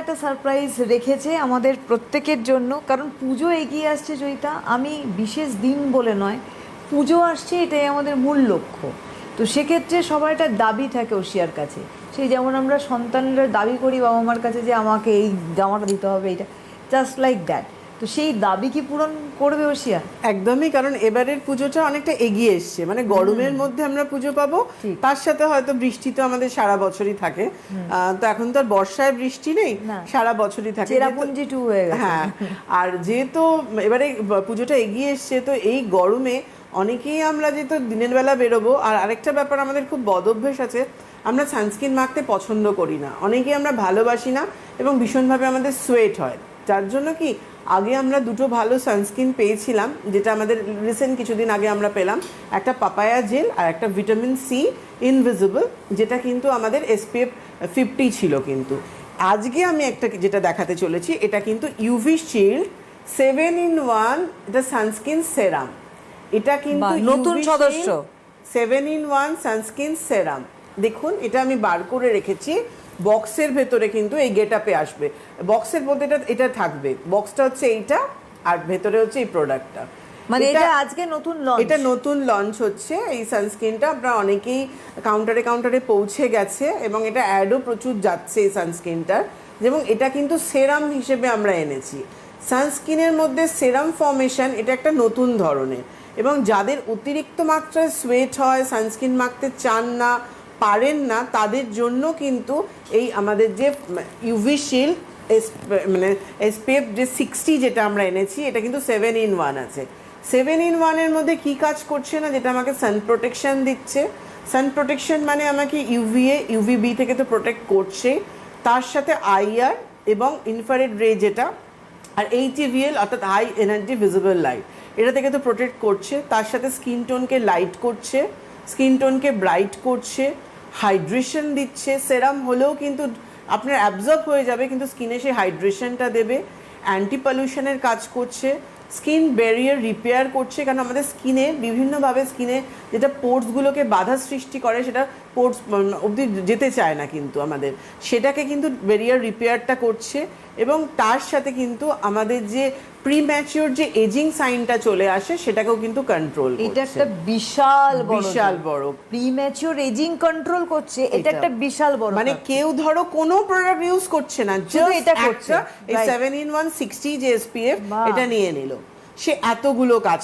একটা সারপ্রাইজ রেখেছে আমাদের প্রত্যেকের জন্য, কারণ পুজো এগিয়ে আসছে জয়িতা আমি বিশেষ দিন বলে নয়, পুজো আসছে এটাই আমাদের মূল লক্ষ্য। তো সেক্ষেত্রে সবার একটা দাবি থাকে ওশিয়ার কাছে। সেই যেমন আমরা সন্তানরা দাবি করি বাবা মার কাছে যে আমাকে এই জামাটা দিতে হবে, এইটা জাস্ট লাইক দ্যাট তো সেই দাবি কি পূরণ করবে ওশিয়া? একদমই কারণ এবারের পুজোটা অনেকটা এগিয়ে এসছে। মানে গরমের মধ্যে আমরা পুজো পাবো। তার সাথে হয়তো বৃষ্টি তো আমাদের সারা বছরই থাকে। তো এখন তো আর বর্ষায় বৃষ্টি নেই সারা বছরই থাকে। চেরাপুঞ্জি টু হয়ে গেছে। হ্যাঁ আর যেহেতু এবারে পুজোটা এগিয়ে এসছে তো এই গরমে অনেকেই আমরা যেহেতু দিনের বেলা বেরোবো আর আরেকটা ব্যাপার আমাদের খুব বদ অভ্যেস আছে আমরা সানস্ক্রিন মাখতে পছন্দ করি না। অনেকেই আমরা ভালোবাসি না এবং ভীষণভাবে আমাদের সোয়েট হয়। যার জন্য কি আগে আমরা দুটো ভালো সানস্ক্রিন পেয়েছিলাম যেটা আমাদের রিসেন্ট কিছুদিন আগে আমরা পেলাম। একটা পাপায়া জেল আর একটা ভিটামিন সি ইনভিজিবল যেটা কিন্তু আমাদের এসপিএফ ফিফটি ছিল কিন্তু। আজকে আমি একটা যেটা দেখাতে চলেছি এটা কিন্তু UV shield seven in one এটা সানস্ক্রিন সেরাম এটা কিন্তু নতুন সদস্য। Seven in one sunscreen serum দেখুন এটা আমি বার করে রেখেছি। বক্সের ভেতরে কিন্তু এই গেট আপে আসবে। বক্সের মধ্যে এটা এটা থাকবে। বক্সটা হচ্ছে এইটা আর ভেতরে হচ্ছে এই প্রোডাক্টটা মানে এটা আজকে নতুন লঞ্চ এটা নতুন লঞ্চ হচ্ছে এই সানস্ক্রিনটা আপনারা অনেকেই কাউন্টারে কাউন্টারে পৌঁছে গেছে এবং এটা অ্যাডও প্রচুর যাচ্ছে এই সানস্ক্রিনটার এবং এটা কিন্তু সেরাম হিসেবে আমরা এনেছি। সানস্ক্রিনের মধ্যে সেরাম ফর্মেশন এটা একটা নতুন ধরনের। এবং যাদের অতিরিক্ত মাত্রায় সোয়েট হয় সানস্ক্রিন মাখতে চান না পারেন না, তাদের জন্য কিন্তু এই আমাদের যে ইউভি শিল্ড মানে এসপিএফ যে সিক্সটি যেটা আমরা এনেছি, এটা কিন্তু সেভেন ইন ওয়ান আছে। সেভেন ইন ওয়ানের মধ্যে কি কাজ করছে না, যেটা আমাকে সান প্রোটেকশন দিচ্ছে? সান প্রোটেকশন মানে আমাকে ইউভিএ ইউভিবি থেকে তো প্রোটেক্ট করছে। তার সাথে আইআর এবং ইনফারেড রে যেটা, আর এইচইভিএল অর্থাৎ হাই এনার্জি ভিজিবল লাইট এটা থেকে তো প্রোটেক্ট করছে। তার সাথে স্কিন টোনকে লাইট করছে। স্কিন টোনকে ব্রাইট করছে, হাইড্রেশন দিচ্ছে, সেরাম হলেও কিন্তু আপনার অ্যাবজর্ব হয়ে যাবে, কিন্তু স্কিনে সেই হাইড্রেশনটা দেবে অ্যান্টি পলিউশনের কাজ করছে স্কিন ব্যারিয়ার রিপেয়ার করছে কারণ আমাদের স্কিনে বিভিন্নভাবে স্কিনে যেটা পোর্টসগুলোকে বাধা সৃষ্টি করে, সেটা পোর্টস অবধি যেতে চায় না কিন্তু আমাদের। সেটাকে কিন্তু ব্যারিয়ার রিপেয়ারটা করছে এবং তার সাথে কিন্তু আমাদের যে প্রি ম্যাচিওর যে এজিং সাইনটা চলে আসে সেটাকেও কিন্তু কন্ট্রোল এটা একটা বিশাল বিশাল বড় প্রিম্যাচিওর এজিং কন্ট্রোল করছে এটা। একটা বিশাল বড় মানে কেউ ধরো কোনো প্রোডাক্ট ইউজ করছে না যে এটা করছে। এই Right. Seven in one sixty যে এসপিএফ এটা নিয়ে নিল সে এতগুলো কাজ